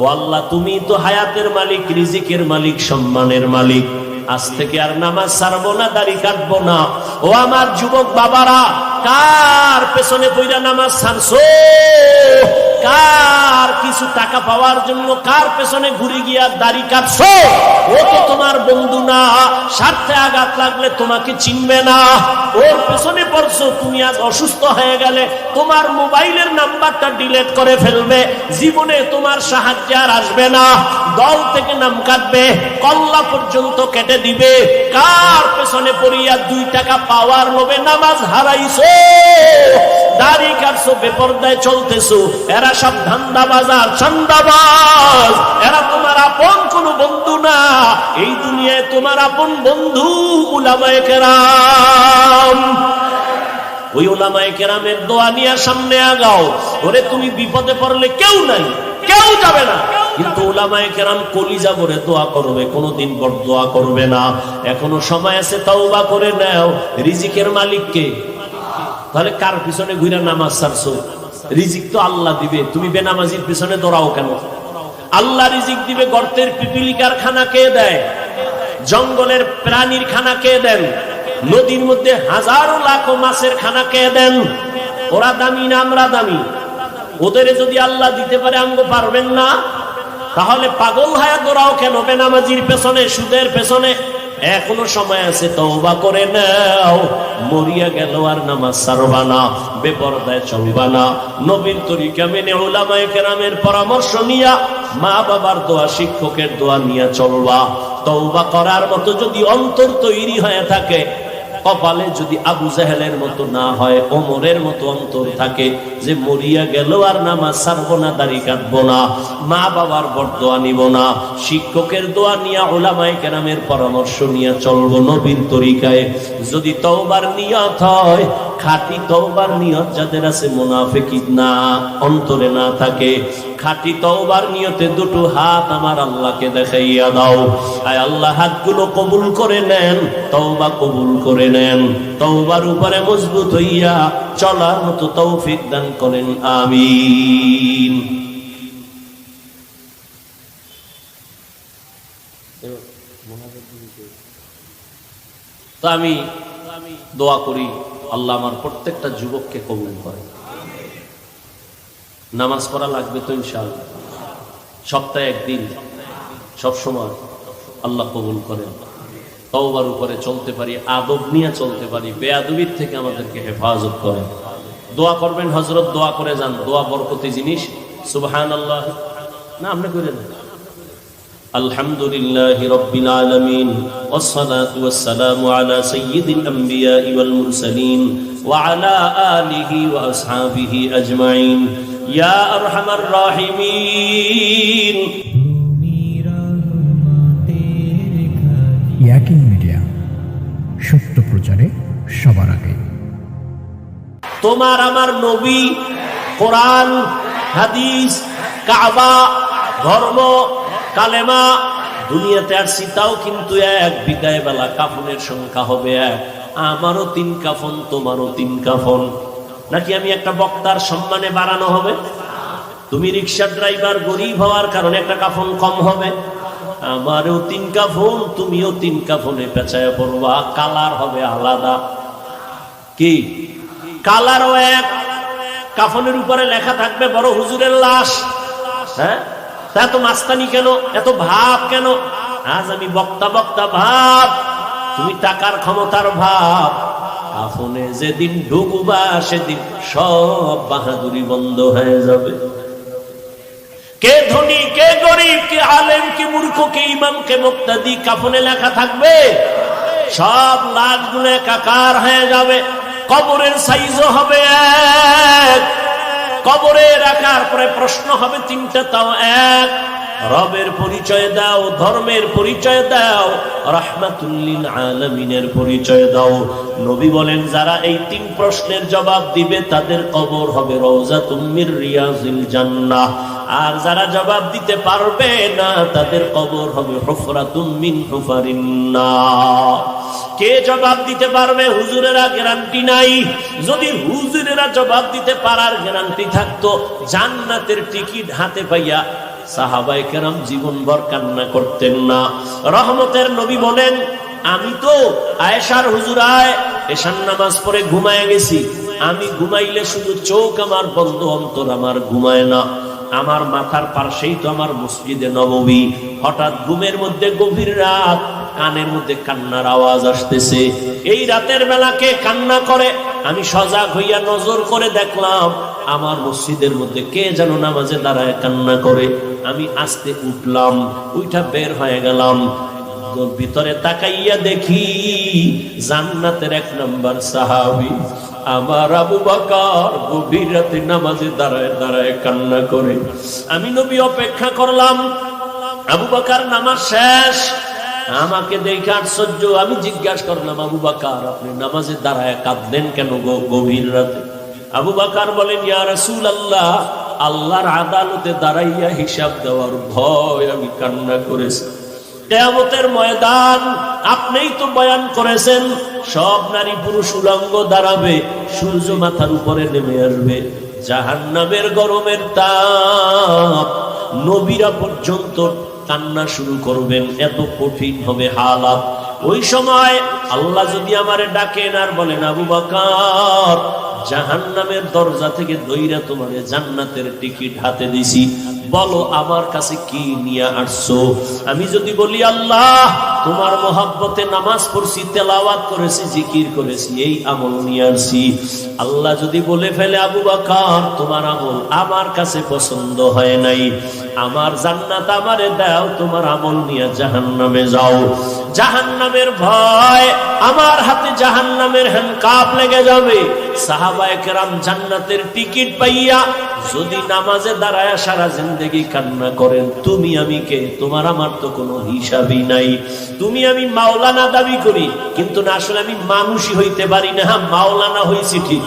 ও আল্লাহ, তুমি তো হায়াতের মালিক, রিজিকের মালিক, সম্মানের মালিক। আজ থেকে আর নামাজ সারবো না, দাড়ি কাটবো না। ও আমার যুবক বাবারা, কার পেছনে পইরা নামাজ ছাড়ছো? কার কিছু টাকা পাওয়ার জন্য কার পেছনে ঘুরে গিয়া দাড়ি কাটছো? ও তো তোমার বন্ধু না, স্বার্থে আঘাত লাগলে তোমাকে চিনবে না। ওর পেছনে পড়ছো, তুমি আজ অসুস্থ হয়ে গেলে তোমার মোবাইলের নাম্বারটা ডিলেট করে ফেলবে। জীবনে তোমার সাহায্য আর আসবে না। দল থেকে নাম কাটবে, কল্লা পর্যন্ত কেটে দিবে। কার পেছনে পড়িয়া দুই টাকা পাওয়ার লোভে নামাজ হারাইছো? দাড়ি কাটছো, বেপরদায় চলতেছো, এরা সব ধান্দা বাজার চান্দাবাজ। এরা তোমার আপন কোন বন্ধু না। এই দুনিয়ায় তোমার আপন বন্ধু উলামায়ে কেরাম। ওই ওলামায়ে কেরামের দোয়া নিয়ে সামনে আগাও। ওরে, তুমি বিপদে পড়লে কেউ নাই, কেউ যাবে না। কিন্তু ওলামায়ে কেরাম কলিজা ভরে দোয়া করবে, কোনোদিন বড় দোয়া করবে না। এখনও সময় আছে, তওবা করে নাও। রিজিকের মালিককে তাহলে কার পিছনে ঘুরে নামাজ ছাড়ছো? রিজিক তো আল্লাহ দিবে। তুমি বেনামাজির পিছনে দৌড়াও কেন? আল্লাহ রিজিক দিবে গর্তের পিপিলিকার খানা কে দেয়? জঙ্গলের প্রাণীর খানা কে দেন? নদীর মধ্যে হাজারো লাখো মাছের খানা কে দেন? ওরা দামি না আমরা দামি? ওদের যদি আল্লাহ দিতে পারে, আমগো পারবেন না? তাহলে পাগল হায়া দৌড়াও কেন? বেনামাজির পেছনে, সুদের পেছনে। এখনও সময় আছে, তওবা করে নাও। মরিয়া গেল আর নামাজ সারবা না, বেপরদায় চলবা না। নবীর তরিকা মেনে ওলামায় কেরামের পরামর্শ নিয়া মা বাবার দোয়া, শিক্ষকের দোয়া নিয়ে চলবা। তওবা করার মতো যদি অন্তর তৈরি হয়ে থাকে কপালে যদি আবু জাহেলের মতো না হয়, ওমরের মতো অন্তর থাকে, যে মরিয়া গেল আর নামাজ ছাড়বো না, দাড়ি কাটবো না, মা বাবার বরদোয়া নিব না, শিক্ষকের দোয়া নিয়ে ওলামাই কেরামের পরামর্শ নিয়ে চলবো নবীন তরিকায়। যদি তওবার নিয়ত হয়, খাঁটি তওবার নিয়ত যাদের আছে মুনাফিক না, অন্তরে না থাকে খাঁটি তওবার নিয়তে দুটো হাত আমার আল্লাহকে দেখাইয়া দাও। আয় আল্লাহ, হাতগুলো কবুল করে নেন, তওবা কবুল করে নেন। তওবার উপরে মজবুত হইয়া চলার মতো তৌফিক দান করেন, আমিন। তো আমি দোয়া করি, আল্লাহ আমার প্রত্যেকটা যুবককে কবুল করে নামাজ পড়া লাগবে তো ইনশাআল্লাহ সপ্তাহে একদিন সব সময় আল্লাহ কবুল করেন তওবার উপরে চলতে পারি আদব নিয়ে চলতে পারি বেয়াদবির থেকে আমাদেরকে হেফাজত করেন দোয়া করবেন হজরত দোয়া করে যান দোয়া বরকতি জিনিস সুবহান আল্লাহ না আমরা করে না الحمد لله رب العالمين والصلاة والسلام على سيد الأنبياء والمرسلين وعلى آله وأصحابه أجمعين يا أرحم الراحمين ইয়াকিন মিডিয়া সত্য প্রচারে সবার আগে তোমার আমার নবী কোরআন হাদিস কাবা ধর্ম কালেমা দুনিয়াতে আর সীতাও কিন্তু এক বিদায় বেলা কাফনের সংখ্যা হবে এক আমারও তিন কাফন, তোমারও তিন কাফন। নাকি আমি একটা বক্তার সম্মানে বাড়ানো হবে? তুমি রিক্সা ড্রাইভার গরিব হওয়ার কারণে একটা কাফন কম হবে। আমারও তিন কাফন, তুমিও তিন কাফনে পেঁচায় পড়বা। কালার হবে আলাদা। কি? কালারও এক। কাফনের উপরে লেখা থাকবে, বড় হুজুরের লাশ। হ্যাঁ? তা এত মাস্তানি কেন? এত ভাব কেন? আজ আমি বক্তা বক্তা ভাব। তুমি টাকার ক্ষমতার ভাব। কাফনে যেদিন ঢুকবা সেদিন সব বাহাদুরি বন্ধ হয়ে যাবে। কে ধনী, কে গরিব, কে আলেম, কে মূর্খ, কে ইমাম, কে মুক্তাদি, কাফনে লেখা থাকবে? সব লাশগুলো একাকার হয়ে যাবে। কবরের সাইজও হবে এক। কবরে রাখার পরে প্রশ্ন হবে তিনটা, তাও এক। রবের পরিচয় দাও, ধর্মের পরিচয় দাও রাহমাতুল্লিল আলামিনের পরিচয় দাও। নবী বলেন, যারা এই তিন প্রশ্নের জবাব দিবে, তাদের কবর হবে রওজা তুমির রিয়াজিল জান্নাহ। আর যারা জবাব দিতে পারবে না, তাদের কবর হবে হুফরাতুম মিন হুফারিন্নার কে জবাব দিতে পারবে? হুজুরেরা গ্যারান্টি নাই। যদি হুজুরেরা জবাব দিতে পারার গ্যারান্টি থাকতো, জান্নাতের টিকিট হাতে পাইয়া সাহাবাই কেরাম জীবনভর কান্না করতেন না। রহমতের নবী বলেন, আমি তো আয়েশার হুজুরায় এশান নামাজ পড়ে ঘুমায় গেছি। আমি ঘুমাইলে শুধু চোখ আমার বন্ধ, অন্তর আমার ঘুমায় না। আমার মাথার পাশেই তো আমার মসজিদে নবমী। হঠাৎ ঘুমের মধ্যে গভীর রাত, কানের মধ্যে কান্নার আওয়াজ আসতেছে। এই রাতের বেলাকে কান্না করে আমি সজাগ হইয়া নজর করে দেখলাম, আমার মসজিদের মধ্যে কে যেন নামাজে দাঁড়ায় কান্না করে। আমি আস্তে উঠলাম উইটা বের হয়ে গেলাম। ভিতরে তাকাইয়া দেখি, জান্নাতের এক নাম্বার সাহাবি আমার আবু বাকার গভীর রাতে নামাজে দাঁড়ায় দাঁড়ায় কান্না করে। আমি নবী অপেক্ষা করলাম, আবু বাকার নামাজ শেষ আমাকে দেখে আশ্চর্য আমি জিজ্ঞাসা করলাম, আবু বাকার, আপনি নামাজে দাঁড়ায় কাঁদলেন কেন গভীর রাতে? আবু বাকার বলেন, ইয়া রাসূল আল্লাহ আল্লাহর আদালতে দাঁড়াইয়া হিসাব দেওয়ার ভয় আমি কান্না করেছি। কেয়ামতের ময়দান, আপনিই তো বয়ান করেছেন, সব নারী পুরুষ উলঙ্গ দাঁড়াবে, সূর্য মাথার উপরে নেমে আসবে, জাহান্নামের গরমের তাপ, নবীরা পর্যন্ত কান্না শুরু করবেন, এত কঠিন হবে হালাত। ওই সময় আল্লাহ যদি আমারে ডাকেন আর বলেন, আবু বাকার, জাহান্নামের দরজা থেকে দইরা তোমারে জান্নাতের টিকিট হাতে দিছি। বলো, আমার কাছে কি নিয়ে আসছো? আমি যদি বলি, আল্লাহ, তোমার মহাব্বতে নামাজ পড়ছি, তেলাওয়াত করেছি, জিকির করেছি, এই আমল নিয়ে আসছি। আল্লাহ যদি বলে ফেলে, আবু বাকার, তোমার আমল আমার কাছে পছন্দ হয় নাই। আমার জান্নাত আমারে দাও, তোমার আমল নিয়ে জাহান্নামে যাও। জাহান্নামের ভয় আমার হাতে জাহান্নামের হ্যান্ডকাপ লেগে যাবে। সাহাবায়ে কেরাম জান্নাতের টিকিট পাইয়া যদি নামাজে দাঁড়ায় সারা জিন্দগি কান্না করেন, তুমি আমি কে? তোমার আমার তো কোনো হিসাবই নাই। তুমি আমি মাওলানা দাবি করি, কিন্তু না, আসলে আমি মানুষই হইতে পারি না। হ্যাঁ মাওলানা হয়েছি ঠিক।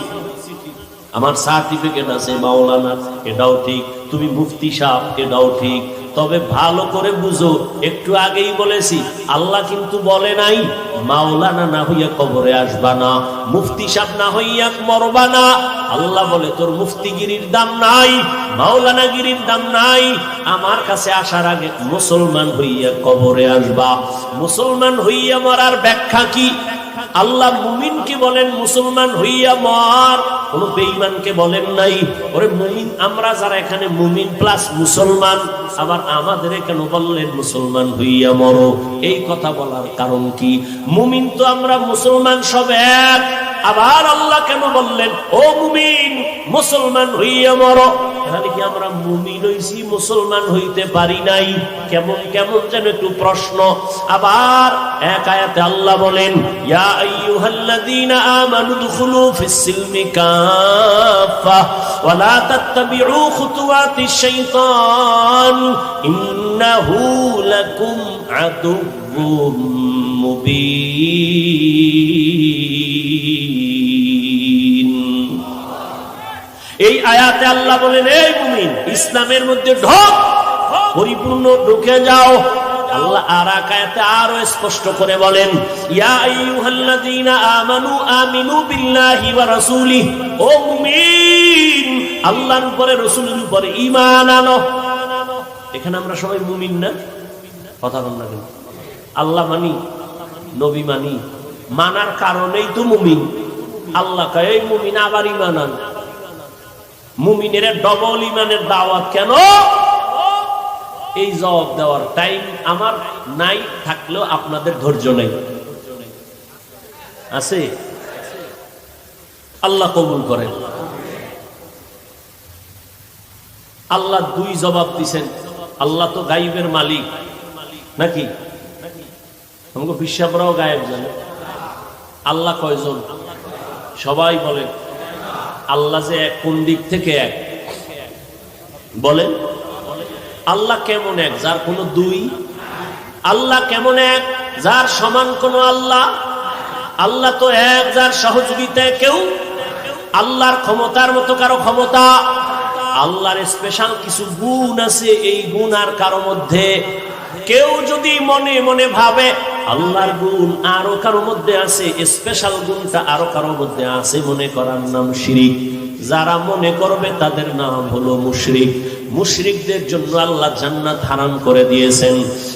আমার সার্টিফিকেট আছে মাওলানা, এটাও ঠিক। তুমি মুফতি সাহ এটাও ঠিক। তবে ভালো করে বুঝো, একটু আগেই বলেছি, আল্লাহ কিন্তু বলে নাই, মাওলানা না হইয়া কবরে আসবা না, মুফতি সাহ না হইয়া মরবা না। আল্লাহ বলে, তোর মুফতিগিরির দাম নাই, মাওলানাগিরির দাম নাই। আমার কাছে আসার আগে মুসলমান হইয়া কবরে আসবা। মুসলমান হইয়া মরার ব্যাখ্যা কি? আল্লাহ মুমিনকে বলেন, মুসলমান হইয়া মর। কোন বেঈমানকে বলেন নাই। ওরে মুমিন, আমরা যারা এখানে মুমিন প্লাস মুসলমান, আবার আমাদের কেন বললেন মুসলমান হইয়া মরো? এই কথা বলার কারণ কি? মুমিন তো আমরা মুসলমান সব এক। আবার আল্লাহ কেন বললেন, ও মুমিন, মুসলমান হইয়া মরো। কি আমরা মুমিন হইছি, মুসলমান হইতে পারি নাই? কেমন কেমন যেন একটু প্রশ্ন। আবার এক আল্লাহ বলেন, ইয়া আইয়ুহাল্লাযীনা আমানু দুখুলু ফিস সিলমি কাফা ওয়া লা তাত্তাবিউ খুতুওয়াতিশ শাইতান, ইন্নাহু লাকুম আদুউম। এই আয়াতে আল্লাহ বলেন, এই মুমিন, ইসলামের মধ্যে ঢোক, পরিপূর্ণ ঢুকে যাও। আল্লাহ আর এক আয়াতে আরও স্পষ্ট করে বলেন, ইয়া আইয়ুহাল্লাযীনা আমানু আমিনু বিল্লাহি ওয়া রাসূলিহি, ও মুমিন, আল্লাহর উপরে, রাসূলের উপরে ঈমান আনো। এখানে আমরা সবাই মুমিন না? কথা বল না আল্লাহ মানি নবী মানি। মানার কারণেই তো মুমিন। আল্লাহ এই মুমিন আবার আন। মুমিনের ডবল ইমানের দাওয়াত কেন? এই জবাব দেওয়ার টাইম আমার নাই, থাকলেও আপনাদের ধৈর্য নেই। আছে? আল্লাহ কবুল করেন। আল্লাহ দুই জবাব দিছেন। আল্লাহ তো গাইবের মালিক। নাকি? আমাকে বিশ্বাবরাও গায়েব জানে। আল্লাহ কয়জন? সবাই বলেন আল্লাহ যে এক, কোন দিক থেকে এক? বলেন আল্লাহ কেমন এক? যার কোনো দুই? আল্লাহ কেমন এক? যার সমান কোন আল্লাহ? আল্লাহ তো এক, যার সহযোগিতায় কেউ? আল্লাহর ক্ষমতার মতো কারও ক্ষমতা? আল্লাহর স্পেশাল কিছু গুণ আছে, এই গুণ আর কারও মধ্যে? কেউ যদি মনে মনে ভাবে আল্লাহর গুণ আরও কারও মধ্যে আছে স্পেশাল গুণটা আরও কারও মধ্যে আছে মনে করার নাম শিরিক। যারা মনে করবে তাদের নাম হলো মুশরিক। মুশরিকদের জন্য আল্লাহ জান্নাত হারাম করে দিয়েছেন।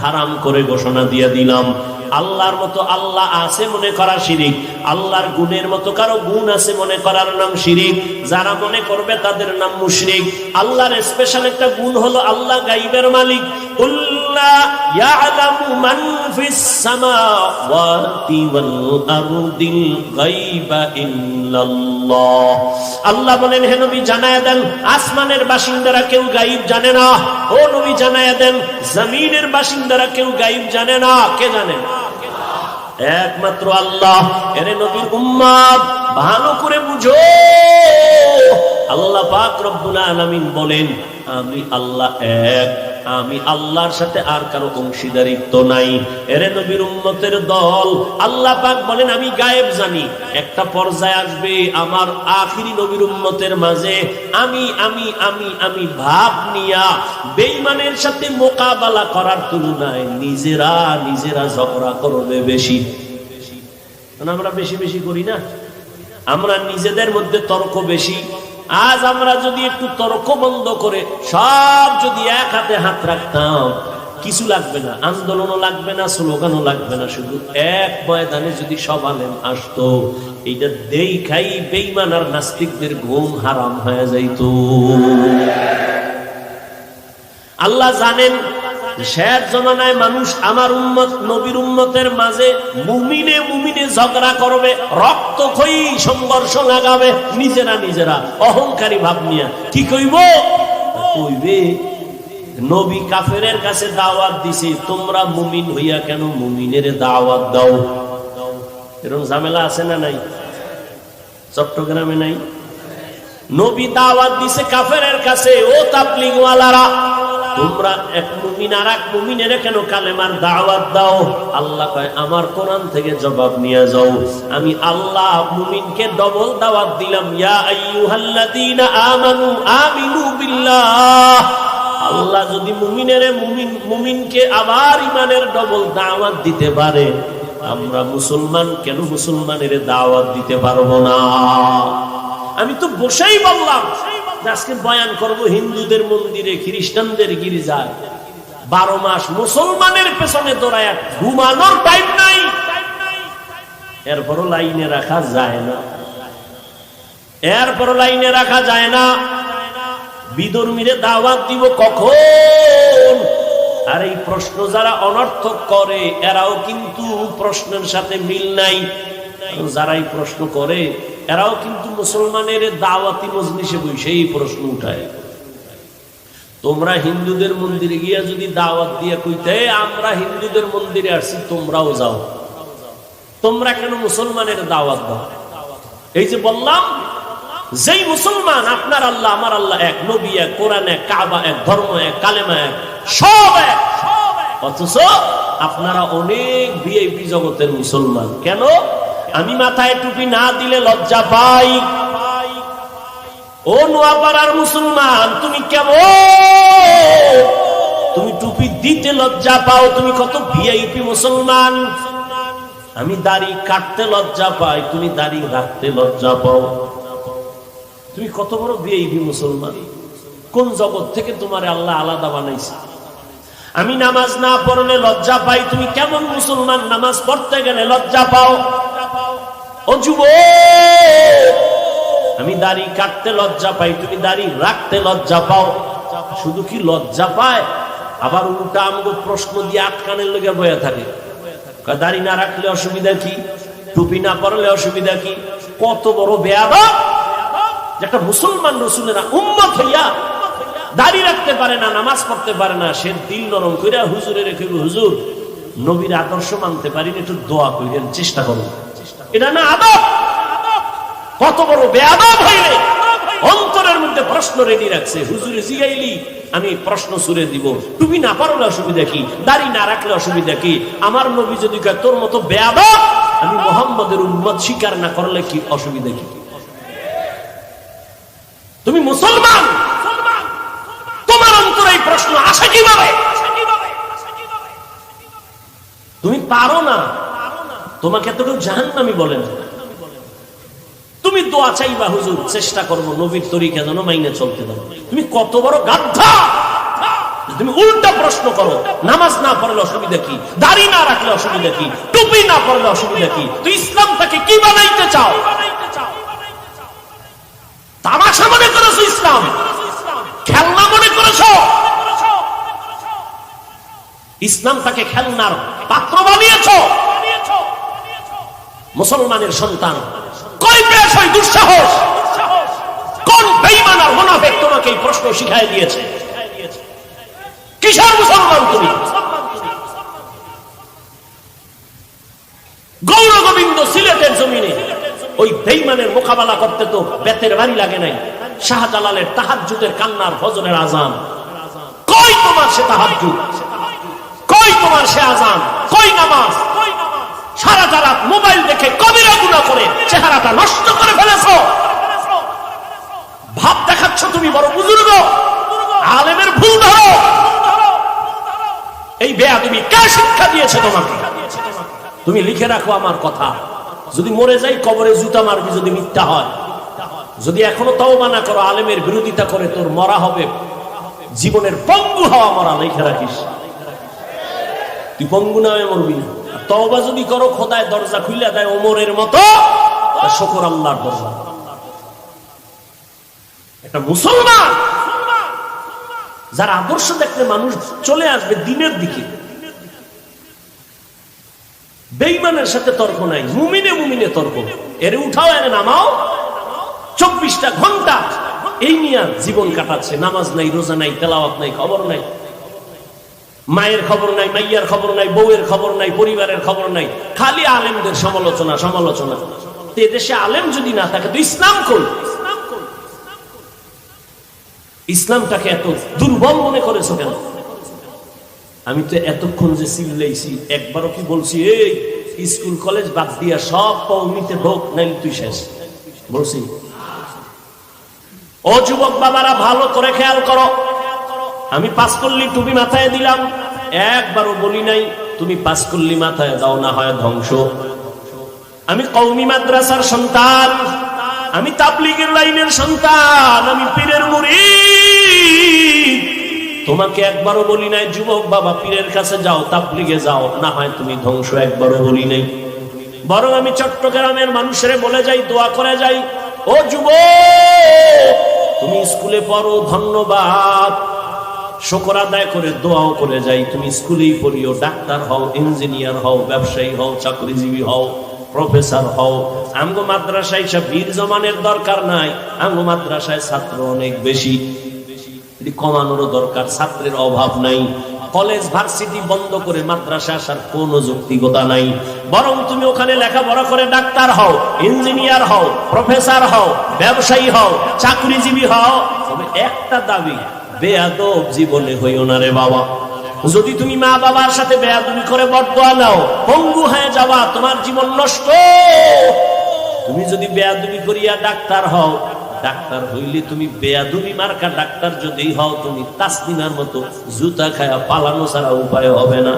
হারাম করে ঘোষণা দিয়ে দিলাম। আল্লাহর মতো আল্লাহ আছে মনে করা শিরিক। আল্লাহর গুণের মতো কারও গুণ আছে মনে করার নাম শিরিক। যারা মনে করবে তাদের নাম মুশরিক। আল্লাহর স্পেশাল একটা গুণ হলো আল্লাহ গাইবের মালিক। আল্লাহ বলেন, হে নবী, জানায়া দেন, আসমানের বাসিন্দারা কেউ গায়েব জানে না। ও নবী, জানায়া দেন, জমিনের বাসিন্দারা কেউ গায়েব জানে না। কে জানে? একমাত্র আল্লাহ। এরে নবীর উম্মাদ, ভালো করে বুঝো। আল্লাহ পাক রব্বুল আলামিন বলেন, আমি আল্লাহ এক। আমি আল্লাহর সাথে আর কারও অংশীদারিত্ব নাই। এরে নবীর উম্মতের দল, আল্লাহ পাক বলেন, আমি গায়েব জানি। একটা পর্যায়ে আসবে আমার আখিরি নবীর উম্মতের মাঝে, আমি আমি আমি আমি ভাব নিয়া বেঈমানের সাথে মোকাবেলা করার তুলনায় নিজেরা নিজেরা ঝগড়া করবে বেশি। আমরা বেশি বেশি করি না? আমরা নিজেদের মধ্যে তর্ক বেশি। আজ আমরা যদি একটু তর্ক বন্ধ করে সব যদি এক হাতে হাত রাখতাম, কিছু লাগবে না, আন্দোলনও লাগবে না, স্লোগানও লাগবে না, শুধু এক ময়দানে যদি সব আলেম আসতো, এইটা দেই খাই বেইমান আর নাস্তিকদের ঘুম হারাম হয়ে যাইত। আল্লাহ জানেন শেষ জমানায় মানুষ আমার উম্মত, নবীর উম্মতের মাঝে মুমিনে মুমিনে ঝগড়া করবে, রক্ত খই সংঘর্ষ লাগাবে, নিজেরা নিজেরা অহংকারী ভাব নিয়া। কি কইব? কইবে, নবী কাফেরের কাছে দাওয়াত দিছে, তোমরা মুমিন হইয়া কেন মুমিনের দাওয়াত দাও? এরকম ঝামেলা আছে না নাই? চট্টগ্রামে নাই? নবী দাওয়াত দিছে কাফেরের কাছে, ও তাবলিগওয়ালারা। তোমরা এক মুমিন আর এক মুমিনের কেন কালেমার দাওয়াত দাও? আল্লাহ কয়, আমার কোরআন থেকে জবাব নিয়ে যাও। আমি আল্লাহ মুমিনকে ডবল দাওয়াত দিলাম। ইয়া আইয়ুহাল্লাযীনা আমানু আমিনু বিল্লাহ। আল্লাহ যদি মুমিনের মুমিন, মুমিনকে আবার ইমানের ডবল দাওয়াত দিতে পারে, আমরা মুসলমান কেন মুসলমানের দাওয়াত দিতে পারব না? আমি তো বসেই বললাম আজকে বয়ান করব, হিন্দুদের মন্দিরে, খ্রিস্টানদের গির্জায়। বারো মাস মুসলমানের পেছনে দৌড়ায়, ঘুমানোর টাইম নাই। এরপরও লাইনে রাখা যায় না। এরপরও লাইনে রাখা যায় না। বিদর্মীরে দাওয়াত দিব কখন? আর এই প্রশ্ন যারা অনর্থক করে, এরাও কিন্তু প্রশ্নের সাথে মিল নাই। যারা এই প্রশ্ন করে, এরাও কিন্তু মুসলমানের দাওয়াতি মজলিসে বসে এই প্রশ্ন উঠায়। তোমরা হিন্দুদের মন্দিরে গিয়া যদি দাওয়াত দিয়ে কইতে, আমরা হিন্দুদের মন্দিরে আসছি, তোমরাও যাও। তোমরা কেন মুসলমানের দাওয়াত দাও? এই যে বললাম, যেই মুসলমান, আপনার আল্লাহ, আমার আল্লাহ এক, নবী এক, কোরআন এক, কাবা এক, ধর্ম এক, কালেমা এক, সব এক। অথচ আপনারা অনেক ভিআইপি জগতের মুসলমান। কেন? আমি মাথায় টুপি না দিলে লজ্জা পাই। ও নোয়াপাড়ার মুসলমান, তুমি কেমন? তুমি টুপি দিতে লজ্জা পাও, তুমি কত ভিআইপি মুসলমান? আমি দাড়ি কাটতে লজ্জা পাই, তুমি দাড়ি রাখতে লজ্জা পাও। তুমি কত বড় ভিআইপি মুসলমান? কোন জগৎ থেকে তোমার আল্লাহ আলাদা বানাইছে? আমি নামাজ না পড়লে লজ্জা পাই, তুমি কেমন মুসলমান? নামাজ পড়তে গেলে লজ্জা পাও। আমি দাড়ি কাটতে লজ্জা পাই, তুমি দাড়ি রাখতে লজ্জা পাও। শুধু কি লজ্জা পায়? আবার উল্টা আমাকে প্রশ্ন দিয়ে আটকানের লেগে বয়ে থাকে। দাড়ি না রাখলে অসুবিধা কি? টুপি না পরলে অসুবিধা কি? কত বড় বেয়াদা একটা মুসলমান রসুলেরা উম্মত হইয়া দাড়ি রাখতে পারে না, নামাজ পড়তে পারে না, সে দিল নরম কইরা হুজুরে রেখে হুজুর, নবীর আদর্শ মানতে পারি একটু দোয়া করিলেন চেষ্টা করুন। এটা না আদব। কত বড় বেআদব হইলে অন্তরের মধ্যে প্রশ্ন রেডি রাখছে, হুজুরে জিগাইলি, আমি প্রশ্ন সুরে দিব। তুমি না পারলে অসুবিধা কি? দাড়ি না রাখলে অসুবিধা কি? আমার নবী যদি তোর মতো বেয়াদ আমি মোহাম্মদের উম্মত স্বীকার না করলে কি অসুবিধা কি? তুমি মুসলমান? তোমার অন্তরে এই প্রশ্ন আসে কীভাবে? তুমি পারো না। তোমাকে তো কেউ জাহান্নামি বলেন। তুমি দোয়া চাইবা, হুজুর, চেষ্টা করব, নবীর তরিকা যেন মাইনে চলতে দাও তুমি কত বড় গাদ্ধা তুমি উল্টা প্রশ্ন করো, নামাজ না পড়লে অসুবিধা কি? দাড়ি না রাখলে অসুবিধা কি? টুপি না পড়লে অসুবিধা কি? তুই ইসলামটাকে কি বানাইতে চাও? তামাশা মনে করেছ ইসলাম? খেলনা মনে করেছ? ইসলামটাকে খেলনার পাত্র বানিয়েছ? মুসলমানের সন্তান। দুঃসাহস? কোন তোমাকে এই প্রশ্ন দিয়েছে? কিসের মুসলমান তুমি? গৌর গোবিন্দ সিলেটের জমিনে ওই বেইমানের মোকাবেলা করতে তো বেতের বাড়ি লাগে নাই। শাহজালালের তাহাজ্জুদের কান্নার ফজরের আজান কই তোমার সে তাহাজ্জুদ কই তোমার সে আজান কই নামাজ? সারা রাত মোবাইল দেখে কবিরা গুণা করে চেহারাটা নষ্ট করে ফেলেছো। ভাব দেখাচ্ছ তুমি বড় বুজুর্গ। আলেমের ভুল ধরো। এই বেয়া তুমি কে শিক্ষা দিয়েছে তোমাকে? তুমি লিখে রাখো আমার কথা। যদি মরে যাই কবরে জুতা মারবি যদি মিথ্যা হয়। যদি এখনও তওবা মানা করো, আলেমের বিরোধিতা করে তোর মরা হবে। জীবনের পঙ্গু হওয়া মরা, লিখে রাখিস। তুই পঙ্গু নামে মরবি না। তওবা যদি করো, খোদায় দরজা খুলে দেয় ওমরের মতো শকর আল্লাহর দরজা। একটা মুসলমান, যার আদর্শ দেখলে মানুষ চলে আসবে দিনের দিকে। বেইমানের সাথে তর্ক নাই, মুমিনে মুমিনে তর্ক। এর উঠাও এনে নামাও। চব্বিশটা ঘণ্টা এই নিয়ে জীবন কাটাচ্ছে, নামাজ নাই, রোজা নাই, তেলাওয়াত নাই, খবর নাই। মায়ের খবর নাই, মাইয়ার খবর নাই, বউয়ের খবর নাই, পরিবারের খবর নাই, খালি আলেমদের সমালোচনা সমালোচনা। এদেশে আলেম যদি না থাকে, তো ইসলাম কই ইসলামটাকে এত দুর্বল মনে করেছ কেন? আমি তো এতক্ষণ যে চিল্লাইছি, একবারও কি বলছি, এই, স্কুল, কলেজ বাদ দিয়া সব কৌমিতে ঢোক নাইলে তুই শেষ। বলছি, ও যুবক বাবারা, ভালো করে খেয়াল করো। আমি পাস করলি টুপি মাথায় দিলাম। একবারও বলি নাই, তুমি পাস করলি মাথায় দাও না হয় ধ্বংস। আমি কৌমি মাদ্রাসার সন্তান, আমি তাবলিগের লাইনের সন্তান, আমি পীরের মুড়ি তোমাকে একবারও বলি নাই, যুবক বাবা, পীরের কাছে যাও, তাবলিগে যাও, না হয় তুমি ধ্বংস একবারও বলি নাই। বরং আমি চট্টগ্রামের মানুষের বলে যাই, দোয়া করে যাই, ও যুবক, তুমি স্কুলে পড়ো, ধন্যবাদ। শকর আদায় করে, দোয়াও করে যাই। তুমি স্কুলেই পড়িও, ডাক্তার হও, ইঞ্জিনিয়ার হও, ব্যবসায়ী হও, চাকরিজীবী হও, প্রফেসর হও। আমগো মাদ্রাসায় সব বীর জমানের দরকার নাই। আমগো মাদ্রাসায় ছাত্র অনেক বেশি। কমানোরও দরকার, ছাত্রের অভাব নাই। কলেজ, ভার্সিটি বন্ধ করে মাদ্রাসা আসার কোন যৌক্তিকতা নাই। বরং তুমি ওখানে লেখাপড়া করে ডাক্তার হও, ইঞ্জিনিয়ার হও, প্রফেসর হও, ব্যবসায়ী হও, চাকরিজীবী হও। তবে একটা দাবি বেয়াদব জীবনে হইও না রে বাবা। যদি তুমি মা বাবার সাথে করে নাও, পঙ্গু হয়ে যাওয়া তোমার জীবন নষ্ট। তুমি যদি বেয়াদবি করিয়া ডাক্তার হও, ডাক্তার হইলে তুমি বেয়াদুবি মার্কা ডাক্তার যদি হও, তুমি তাসলিমার মতো জুতা খায়া পালানো ছাড়া উপায় হবে না।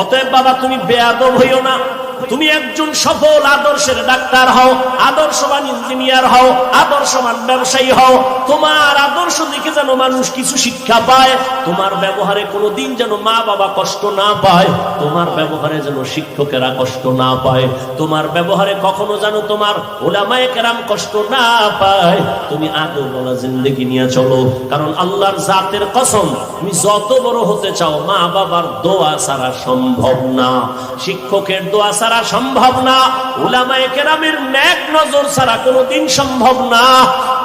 অতএব বাবা, তুমি বেয়াদব হইও না। তুমি একজন সফল আদর্শের ডাক্তার হও, আদর্শবান ইঞ্জিনিয়ার হও, আদর্শবান ব্যবসায়ী হও। তোমার আদর্শ দেখে যেন মানুষ কিছু শিক্ষা পায়, তোমার ব্যবহারে কোনো দিন যেন মা বাবা কষ্ট না পায়, তোমার ব্যবহারে যেন শিক্ষকেরা কষ্ট না পায়, তোমার ব্যবহারে কখনো যেন তোমার ওলামায়ে কেরাম কষ্ট না পায়। তুমি আদর বলা জিন্দগি নিয়ে চলো, কারণ আল্লাহর জাতের কসম, তুমি যত বড় হতে চাও, মা বাবার দোয়া ছাড়া সম্ভব না। শিক্ষকের দোয়া সম্ভব না। উলামায়ে কেরামের ন্যাক নজর ছাড়া কোনোদিন সম্ভব না।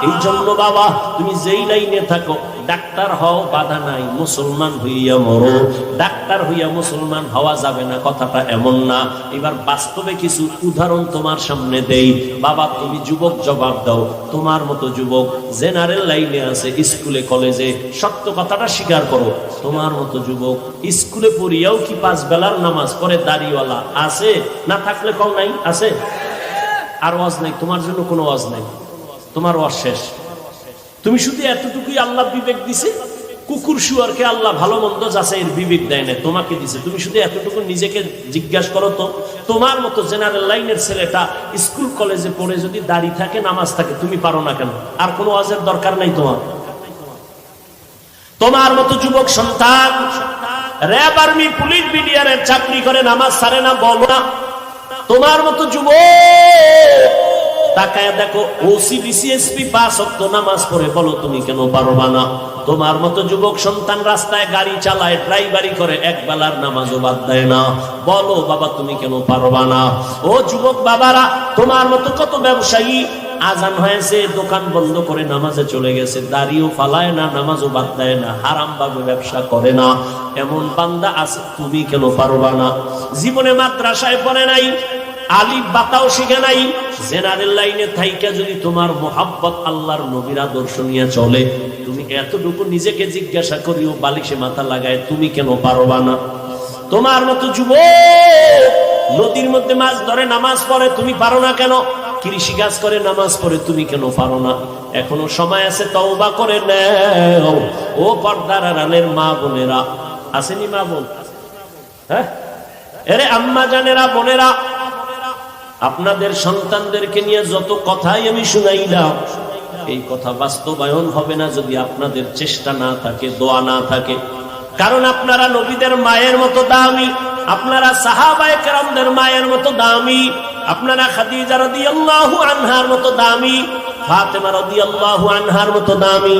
এই জন্য বাবা, তুমি যেই লাইনে থাকো, ডাক্তার হও, বাধা নাই, মুসলমান হইয়া মরো। ডাক্তার হইয়া মুসলমান হওয়া যাবে না, কথাটা এমন না। এবার বাস্তবে কিছু উদাহরণ তোমার সামনে দেই। বাবা, তুমি যুবক জবাব দাও। তোমার মতো যুবক জেনারেল লাইনে আছে, স্কুলে, কলেজে সত্য কথাটা স্বীকার করো। তোমার মতো যুবক, স্কুলে পড়িয়াও কি পাঁচ বেলার নামাজ পড়ে দাড়িওয়ালা আছে? না থাকলে কম নাই, আছে? আর ওয়াজ নাই, তোমার জন্য কোনো ওয়াজ নাই। তোমার ওয়াজ শেষ তুমি শুধু এতটুকুই আল্লাহ বিবেক দিছে? কুকুর শুয়ারকে আল্লাহ ভালো মন্দ যাচাই এর বিবেক দেয় না তোমাকে দিছে। তুমি শুধু এতটুকু নিজেকে জিজ্ঞাসা করো তো, তোমার মতো জেনারেল লাইনের ছেলেটা স্কুল, কলেজে পড়ে যদি দাড়ি থাকে, নামাজ থাকে, তুমি পারো না কেন? আর কোনো ওয়াজের দরকার নাই তোমার। তোমার মতো যুবক সন্তান, র্যাব আর্মি, পুলিশ বিডিআরের চাকরি করে, নামাজ সারে না, বলো না। তোমার মতো যুবক তাকায় দেখো পাঁচ অক্ত নামাজ পড়ে। বলো, তুমি কেন পারবা না? তোমার মতো যুবক সন্তান রাস্তায় গাড়ি চালায়, ড্রাইভারি করে, এক বেলার নামাজও বাদ দেয় না। বলো, বাবা, তুমি কেন পারবা না? ও যুবক বাবারা, তোমার মতো কত ব্যবসায়ী? আজান হয়েছে, দোকান বন্ধ করে নামাজে চলে গেছে। দাড়িও ফালায় না, নামাজও বাদ দেয় না। হারাম ভাবে ব্যবসা করে না। এমন বান্দা আছে, তুমি কেন পারবা না? জীবনে মাদ্রাসায় পড়ে নাই, আলিফ বাতাও শিখে নাই জেনারেল লাইনে থাইকা যদি তোমার মোহাব্বত আল্লাহর নবীর আদর্শ নিয়ে চলে, তুমি এতটুকু নিজেকে জিজ্ঞাসা করিও, বালিশে মাথা লাগায়, তুমি কেন পারবা না? তোমার মতো যুবক নদীর মধ্যে মাছ ধরে, নামাজ পড়ে, তুমি পারো না কেন? কৃষি কাজ করে, নামাজ পড়ে, তুমি কেন পারো না? এখনও সময় আছে, তওবা করে নেও। ও পর্দার আড়ালের মা বোনেরা, আসেনি মা বোন? হ্যাঁ? এরে আম্মা জানেরা, বোনেরা আপনাদের সন্তানদেরকে নিয়ে যত কথাই আমি শুনাইলাম, এই কথা বাস্তবায়ন হবে না যদি আপনাদের চেষ্টা না থাকে, দোয়া না থাকে। কারণ আপনারা নবীদের মায়ের মতো দামি, আপনারা সাহাবায়ে মায়ের মতো দামি, আপনারা খাদিজা রাদিয়াল্লাহু আনহার মতো দামি, ফাতেমা রাদিয়াল্লাহু আনহার মতো দামি।